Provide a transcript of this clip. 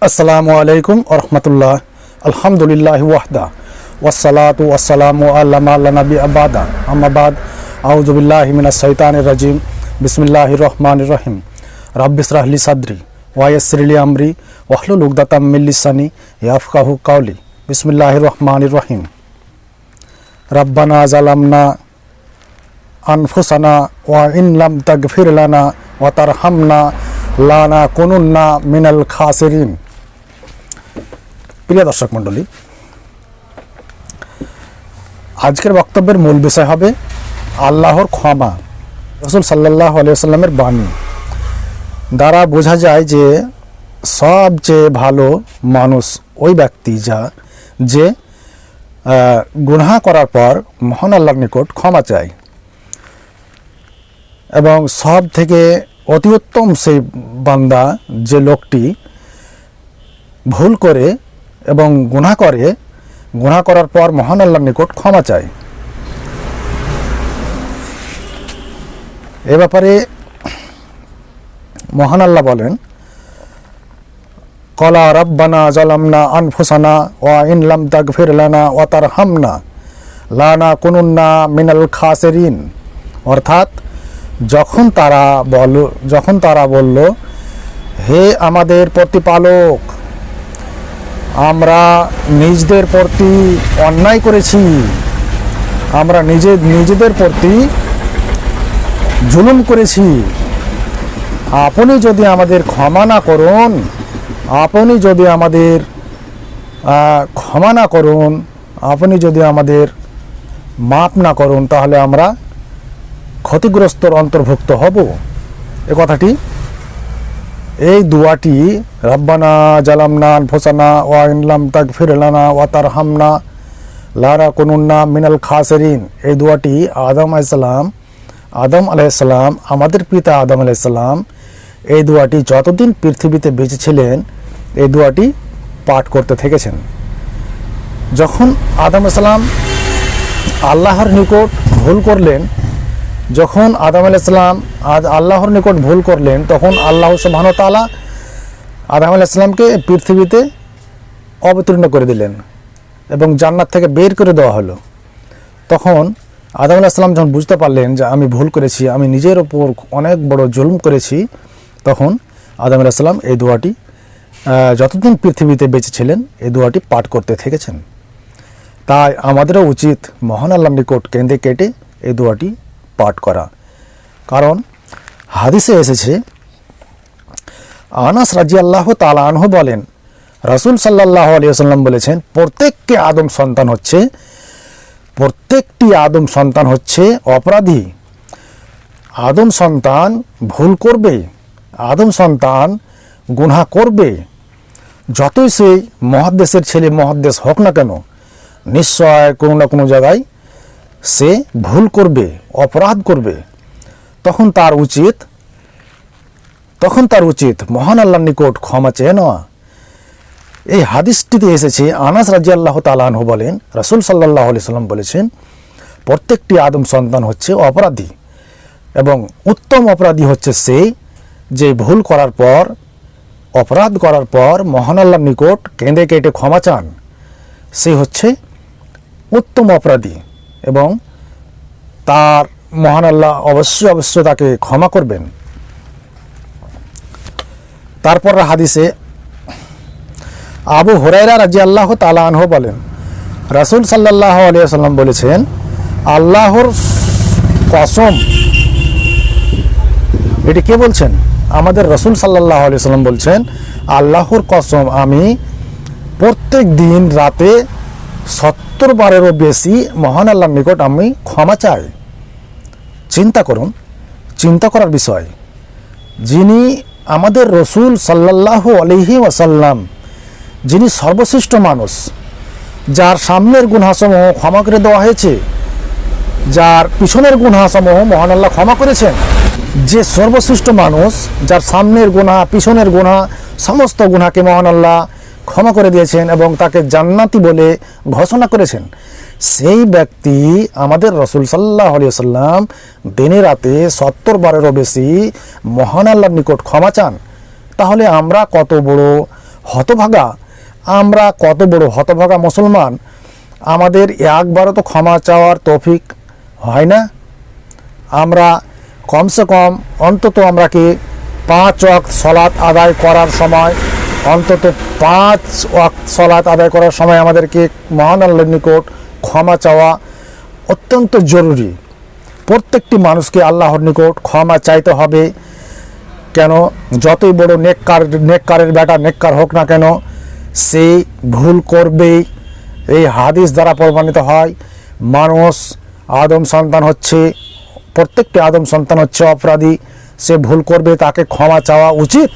আসসালামু আলাইকুম রহমতুল্লাহ আলহামদুলিল্লাহ ওয়াহদা ওয়াসালাতু ওয়াসালামু আল্লাহ আল্লাহ নবী আবাদা আমাবাদ আউজুবিল্লাহ মিনা সৈতান রাজিম বিসমিল্লাহ রহমান রহিম রাব্বিস রাহলি সাদরি ওয়াইসরিলি আমরি ওয়াহলুল উকদাতাম মিল্লিসানি ইয়াফকাহু কাউলি বিসমিল্লাহ রহমান রহিম রব্বানা জালামনা আনফুসানা ওয়া ইন লাম তাগফির লানা ওয়া তারহামনা লানা কুনুন্না মিনাল খাসিরিন প্রিয় দর্শক মণ্ডলী, আজকের বক্তব্যের মূল বিষয় হবে আল্লাহর ক্ষমা, রসুল সাল্লাহ আলিয়াল্লামের বাণী। দ্বারা বোঝা যায় যে সবচেয়ে ভালো মানুষ ওই ব্যক্তি যা, যে গুনহা করার পর মহান আল্লাহর নিকট ক্ষমা চায়। এবং সব থেকে অতি উত্তম সেই বান্দা, যে লোকটি ভুল করে এবং গুনাহ করে, গুনাহ করার পর মহান আল্লাহর নিকট ক্ষমা চায়। এ ব্যাপারে মহান আল্লাহ বলেন, কলা রব্বানা জালামনা আনফুসানা ওয়া ইনলাম তাগফির লানা ওয়া তারহামনা লানা কুনুন্না মিনাল খাসেরিন। অর্থাৎ, যখন তারা বল, যখন তারা বলল, হে আমাদের প্রতিপালক আমরা নিজদের প্রতি অন্যায় করেছি। আমরা নিজে নিজেদের প্রতি জুলুম করেছি। আপনি যদি আমাদের ক্ষমা না করুন, আপনি যদি আমাদের ক্ষমা না করুন, আপনি যদি আমাদের মাপ না করুন, তাহলে আমরা ক্ষতিগ্রস্তর অন্তর্ভুক্ত হব। এ কথাটি এই দুয়াটি, রব্বানা জালামনা ফোসানা ওয়া ইনলাম তাগফির লানা ওয়া তারহামনা লারা কুনুন্না মিনাল খাসেরিন। এই দুয়াটি আদম আলাইসালাম আদম আলাইসালাম আমাদের পিতা আদম আলাইসালাম এই দুয়াটি যতদিন পৃথিবীতে বেঁচে ছিলেন, এই দুয়াটি পাঠ করতে থেকেছেন। যখন আদম আলাইসালাম আল্লাহর নিকট ভুল করলেন যখন আদম আলাইসালাম আজ আল্লাহর নিকট ভুল করলেন, তখন আল্লাহ সুবহান তালা আদম আলাইসালামকে পৃথিবীতে অবতীর্ণ করে দিলেন এবং জান্নাত থেকে বের করে দেওয়া হলো। তখন আদম আলাইসালাম যখন বুঝতে পারলেন যে আমি ভুল করেছি, আমি নিজের ওপর অনেক বড় জুলুম করেছি, তখন আদম আলাইসালাম এই দোয়াটি যতদিন পৃথিবীতে বেঁচে ছিলেন, এই দোয়াটি পাঠ করতে থেকেছেন। তাই আমাদেরও উচিত মহান আল্লাহ নিকট কেন্দ্রে কেটে এই দোয়াটি পাঠ করা। কারণ হাদিসে এসেছে, আনাস রাজি আল্লাহ তালানহ বলেন, রসুল সাল্লাহ আলিয়াল্লাম বলেছেন, প্রত্যেককে আদম সন্তান হচ্ছে, প্রত্যেকটি আদম সন্তান হচ্ছে অপরাধী। আদম সন্তান ভুল করবে, আদম সন্তান গুনহা করবে। যতই সে মহাদেশের ছেলে মহাদেশ হোক না কেন, নিশ্চয় কোনো না কোনো জায়গায় সে ভুল করবে, অপরাধ করবে, তখন তার উচিত, তখন তার উচিত মহান আল্লাহর নিকট ক্ষমা চেয়ে নেওয়া। এই হাদিসটিতে এসেছে, আনাস রাজি আল্লাহ তালাহ বলেন, রাসুল সাল্লাহ আলি সাল্লাম বলেছেন, প্রত্যেকটি আদম সন্তান হচ্ছে অপরাধী এবং উত্তম অপরাধী হচ্ছে সে যে ভুল করার পর, অপরাধ করার পর মহান আল্লাহর নিকট কেঁদে কেটে ক্ষমা চান। সে হচ্ছে উত্তম অপরাধী। এবং তার মহান আল্লাহ অবশ্যই অবশ্যই তাকে ক্ষমা করবেন। তারপর হাদিসে আবু হরাইরা রাজি আল্লাহ তালাহ বলেন, রাসুল সাল্লাহ আলিয়াল্লাম বলেছেন, আল্লাহর কসম, এটি কে বলছেন? আমাদের রসুল সাল্লাহ আলিয়াল্লাম বলছেন, আল্লাহর কসম আমি প্রত্যেক দিন রাতে সত্তর বারেরও বেশি মহান আল্লাহর নিকট আমি ক্ষমা চাই। চিন্তা করুন, চিন্তা করার বিষয়। যিনি আমাদের রসুল সাল্লাহ আলহি ওয়াসাল্লাম, যিনি সর্বশ্রেষ্ঠ মানুষ, যার সামনের গুণাসমূহ ক্ষমা করে দেওয়া হয়েছে, যার পিছনের গুণাসমূহ মহান আল্লাহ ক্ষমা করেছেন, যে সর্বশ্রেষ্ঠ মানুষ, যার সামনের গুণা পিছনের গুণা সমস্ত গুণাকে মহান আল্লাহ ক্ষমা করে দিয়েছেন এবং তাকে জান্নাতি বলে ঘোষণা করেছেন। সেই ব্যক্তি আমাদের রসুল সাল্লাহ আলিয়া সাল্লাম দিনে রাতে সত্তর বারেরও বেশি মহান আল্লাহর নিকট ক্ষমা চান। তাহলে আমরা কত বড় হতভাগা? আমরা কত বড় হতভাগা মুসলমান? আমাদের একবারও তো ক্ষমা চাওয়ার তৌফিক হয় না। আমরা কমসে কম অন্তত আমরা কি পাঁচ ওয়াক্ত সলাৎ আদায় করার সময় অন্তত পাঁচ ওয়াক্ত সলাৎ আদায় করার সময় আমাদেরকে মহান আল্লাহর নিকট ক্ষমা চাওয়া অত্যন্ত জরুরি। প্রত্যেকটি মানুষকে আল্লাহর নিকট ক্ষমা চাইতে হবে। কেন? যতই বড় নেককার, নেককারের বেটা, নেককার হোক না কেন, সে ভুল করবেই। এই হাদিস দ্বারা প্রমাণিত হয়, মানুষ আদম সন্তান হচ্ছে, প্রত্যেকটি আদম সন্তান হচ্ছে অপরাধী। সে ভুল করবে, তাকে ক্ষমা চাওয়া উচিত।